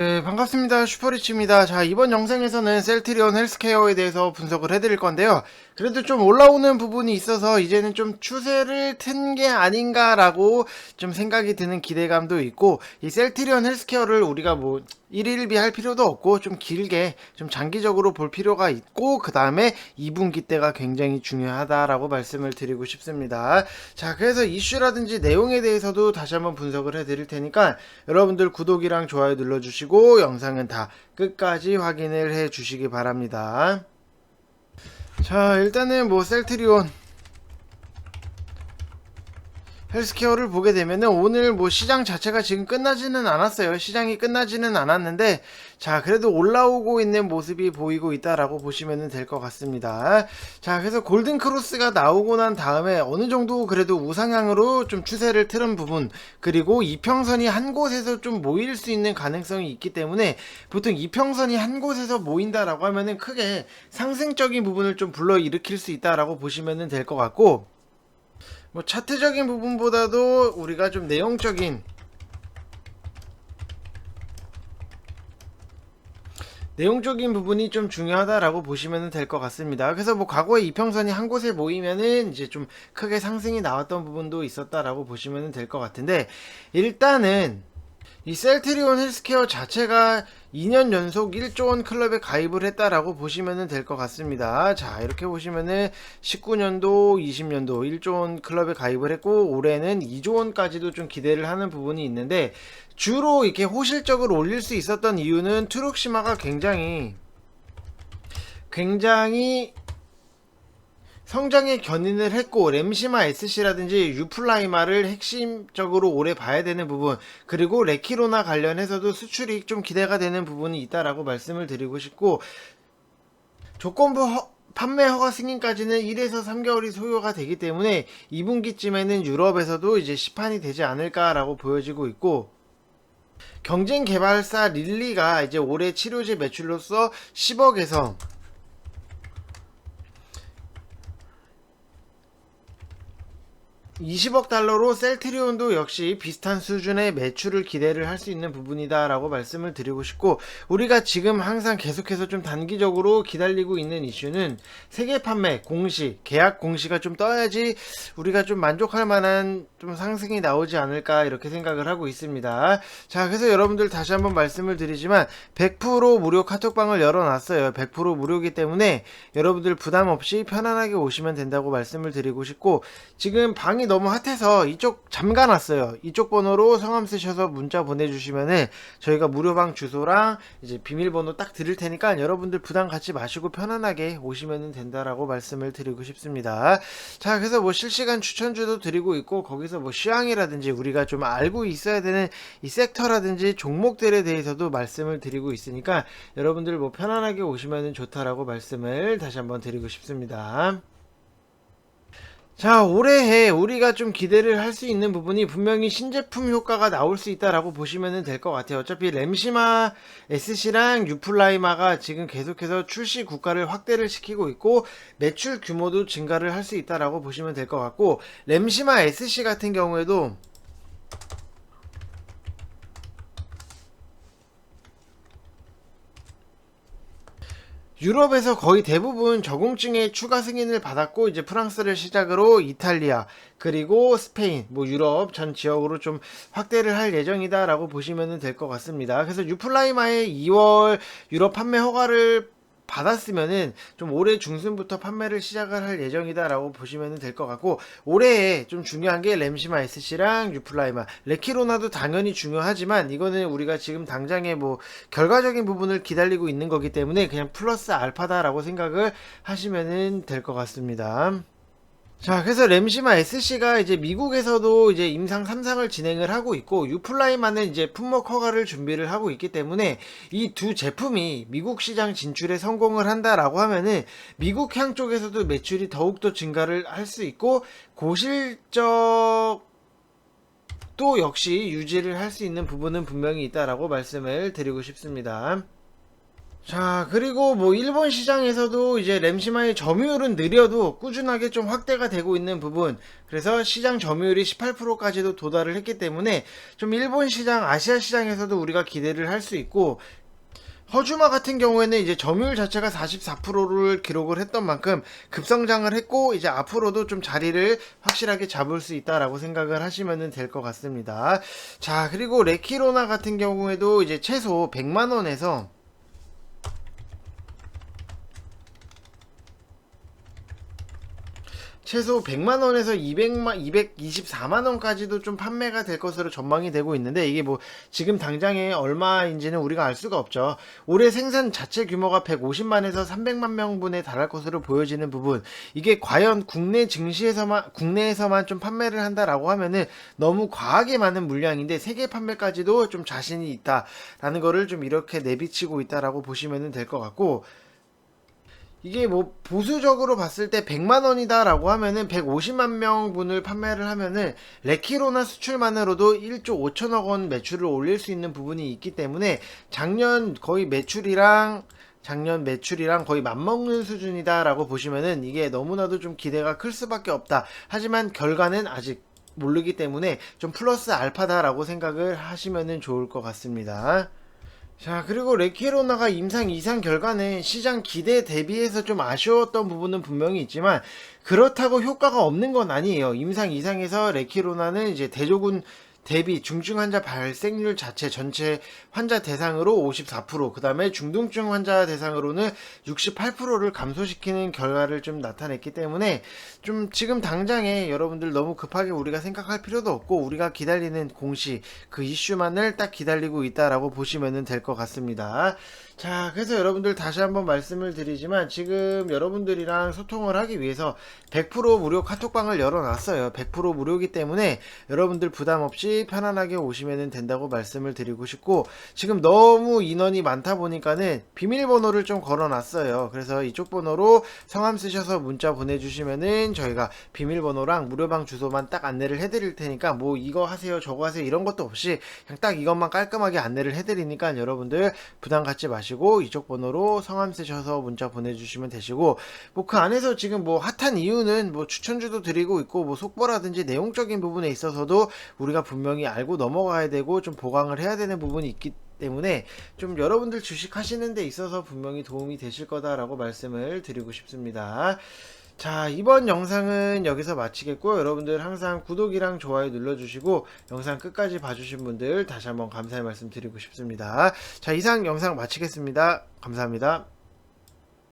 네, 반갑습니다. 슈퍼리치입니다. 자, 이번 영상에서는 셀트리온 헬스케어에 대해서 분석을 해드릴 건데요. 그래도 좀 올라오는 부분이 있어서 이제는 좀 추세를 튼 게 아닌가라고 좀 생각이 드는 기대감도 있고, 이 셀트리온 헬스케어를 우리가 뭐, 1일비 할 필요도 없고, 좀 길게, 좀 장기적으로 볼 필요가 있고, 그 다음에 2분기 때가 굉장히 중요하다라고 말씀을 드리고 싶습니다. 자, 그래서 이슈라든지 내용에 대해서도 다시 한번 분석을 해드릴 테니까, 여러분들 구독이랑 좋아요 눌러주시고, 영상은 다 끝까지 확인을 해 주시기 바랍니다. 자, 일단은 뭐, 셀트리온, 헬스케어를 보게 되면은 오늘 뭐 시장 자체가 지금 끝나지는 않았어요. 시장이 끝나지는 않았는데 자 그래도 올라오고 있는 모습이 보이고 있다라고 보시면 될 것 같습니다. 자 그래서 골든 크로스가 나오고 난 다음에 어느 정도 그래도 우상향으로 좀 추세를 틀은 부분 그리고 이평선이 한 곳에서 좀 모일 수 있는 가능성이 있기 때문에 보통 이평선이 한 곳에서 모인다라고 하면은 크게 상승적인 부분을 좀 불러 일으킬 수 있다라고 보시면 될 것 같고 뭐 차트적인 부분보다도 우리가 좀 내용적인 내용적인 부분이 좀 중요하다라고 보시면 될 것 같습니다. 그래서 뭐 과거에 이평선이 한 곳에 모이면은 이제 좀 크게 상승이 나왔던 부분도 있었다라고 보시면 될 것 같은데 일단은 이 셀트리온 헬스케어 자체가 2년 연속 1조 원 클럽에 가입을 했다라고 보시면 될 것 같습니다. 자, 이렇게 보시면은 19년도, 20년도 1조 원 클럽에 가입을 했고 올해는 2조 원까지도 좀 기대를 하는 부분이 있는데 주로 이렇게 호실적으로 올릴 수 있었던 이유는 트룩시마가 굉장히 굉장히 성장에 견인을 했고 램시마 SC라든지 유플라이마를 핵심적으로 오래 봐야 되는 부분 그리고 레키로나 관련해서도 수출이 좀 기대가 되는 부분이 있다라고 말씀을 드리고 싶고 조건부 허- 판매 허가 승인까지는 1에서 3개월이 소요가 되기 때문에 2분기쯤에는 유럽에서도 이제 시판이 되지 않을까라고 보여지고 있고 경쟁 개발사 릴리가 이제 올해 치료제 매출로서 10억에서 20억 달러로 셀트리온도 역시 비슷한 수준의 매출을 기대를 할 수 있는 부분이다라고 말씀을 드리고 싶고 우리가 지금 항상 계속해서 좀 단기적으로 기다리고 있는 이슈는 세계 판매 공시 계약 공시가 좀 떠야지 우리가 좀 만족할 만한 좀 상승이 나오지 않을까 이렇게 생각을 하고 있습니다. 자 그래서 여러분들 다시 한번 말씀을 드리지만 100% 무료 카톡방을 열어놨어요. 100% 무료이기 때문에 여러분들 부담 없이 편안하게 오시면 된다고 말씀을 드리고 싶고 지금 방이 너무 핫해서 이쪽 잠가놨어요. 이쪽 번호로 성함 쓰셔서 문자 보내주시면은 저희가 무료방 주소랑 이제 비밀번호 딱 드릴 테니까 여러분들 부담 갖지 마시고 편안하게 오시면 된다라고 말씀을 드리고 싶습니다. 자, 그래서 뭐 실시간 추천주도 드리고 있고 거기서 뭐 시황이라든지 우리가 좀 알고 있어야 되는 이 섹터라든지 종목들에 대해서도 말씀을 드리고 있으니까 여러분들 뭐 편안하게 오시면 좋다라고 말씀을 다시 한번 드리고 싶습니다. 자, 올해에 우리가 좀 기대를 할 수 있는 부분이 분명히 신제품 효과가 나올 수 있다라고 보시면 될 것 같아요. 어차피 램시마 SC랑 유플라이마가 지금 계속해서 출시 국가를 확대를 시키고 있고 매출 규모도 증가를 할 수 있다라고 보시면 될 것 같고 램시마 SC 같은 경우에도 유럽에서 거의 대부분 저공증의 추가 승인을 받았고 이제 프랑스를 시작으로 이탈리아 그리고 스페인 뭐 유럽 전 지역으로 좀 확대를 할 예정이다라고 보시면 될 것 같습니다. 그래서 유플라이마의 2월 유럽 판매 허가를 받았으면은 좀 올해 중순부터 판매를 시작을 할 예정이다라고 보시면 될 것 같고 올해에 좀 중요한 게 램시마 SC랑 유플라이마 레키로나도 당연히 중요하지만 이거는 우리가 지금 당장에 뭐 결과적인 부분을 기다리고 있는 거기 때문에 그냥 플러스 알파다라고 생각을 하시면 될것 같습니다. 자, 그래서 램시마 SC가 이제 미국에서도 이제 임상 3상을 진행을 하고 있고, 유플라이만은 이제 품목 허가를 준비를 하고 있기 때문에 이 두 제품이 미국 시장 진출에 성공을 한다라고 하면은 미국향 쪽에서도 매출이 더욱더 증가를 할 수 있고, 고실적 또 역시 유지를 할 수 있는 부분은 분명히 있다라고 말씀을 드리고 싶습니다. 자, 그리고 뭐 일본 시장에서도 이제 램시마의 점유율은 느려도 꾸준하게 좀 확대가 되고 있는 부분. 그래서 시장 점유율이 18%까지도 도달을 했기 때문에 좀 일본 시장, 아시아 시장에서도 우리가 기대를 할 수 있고 허주마 같은 경우에는 이제 점유율 자체가 44%를 기록을 했던 만큼 급성장을 했고 이제 앞으로도 좀 자리를 확실하게 잡을 수 있다라고 생각을 하시면 될 것 같습니다. 자, 그리고 레키로나 같은 경우에도 이제 최소 100만 원에서 최소 100만 원에서 200만 224만 원까지도 좀 판매가 될 것으로 전망이 되고 있는데 이게 뭐 지금 당장에 얼마인지는 우리가 알 수가 없죠. 올해 생산 자체 규모가 150만에서 300만 명분에 달할 것으로 보여지는 부분. 이게 과연 국내 증시에서만 국내에서만 좀 판매를 한다라고 하면은 너무 과하게 많은 물량인데 세계 판매까지도 좀 자신이 있다라는 거를 좀 이렇게 내비치고 있다라고 보시면 될 것 같고 이게 뭐 보수적으로 봤을 때 100만 원이다라고 하면은 150만 명분을 판매를 하면은 레키로나 수출만으로도 1조 5천억 원 매출을 올릴 수 있는 부분이 있기 때문에 작년 거의 매출이랑 작년 매출이랑 거의 맞먹는 수준이다라고 보시면은 이게 너무나도 좀 기대가 클 수밖에 없다. 하지만 결과는 아직 모르기 때문에 좀 플러스 알파다라고 생각을 하시면은 좋을 것 같습니다. 자, 그리고 레키로나가 임상 이상 결과는 시장 기대 대비해서 좀 아쉬웠던 부분은 분명히 있지만 그렇다고 효과가 없는 건 아니에요. 임상 이상에서 레키로나는 이제 대조군 대비 중증 환자 발생률 자체 전체 환자 대상으로 54%, 그 다음에 중등증 환자 대상으로는 68%를 감소시키는 결과를 좀 나타냈기 때문에 좀 지금 당장에 여러분들 너무 급하게 우리가 생각할 필요도 없고 우리가 기다리는 공시 그 이슈만을 딱 기다리고 있다라고 보시면 될 것 같습니다. 자, 그래서 여러분들 다시 한번 말씀을 드리지만 지금 여러분들이랑 소통을 하기 위해서 100% 무료 카톡방을 열어놨어요. 100% 무료이기 때문에 여러분들 부담 없이 편안하게 오시면 된다고 말씀을 드리고 싶고 지금 너무 인원이 많다 보니까는 비밀번호를 좀 걸어놨어요. 그래서 이쪽 번호로 성함 쓰셔서 문자 보내주시면은 저희가 비밀번호랑 무료방 주소만 딱 안내를 해드릴 테니까 뭐 이거 하세요 저거 하세요 이런 것도 없이 그냥 딱 이것만 깔끔하게 안내를 해드리니까 여러분들 부담 갖지 마시고 이쪽 번호로 성함 쓰셔서 문자 보내주시면 되시고 뭐 그 안에서 지금 뭐 핫한 이유는 뭐 추천주도 드리고 있고 뭐 속보라든지 내용적인 부분에 있어서도 우리가 분명 히 알고 넘어가야 되고 좀 보강을 해야 되는 부분이 있기 때문에 좀 여러분들 주식 하시는 데 있어서 분명히 도움이 되실 거다라고 말씀을 드리고 싶습니다. 자, 이번 영상은 여기서 마치겠고요. 여러분들 항상 구독이랑 좋아요 눌러주시고 영상 끝까지 봐주신 분들 다시 한번 감사의 말씀 드리고 싶습니다. 자, 이상 영상 마치겠습니다. 감사합니다.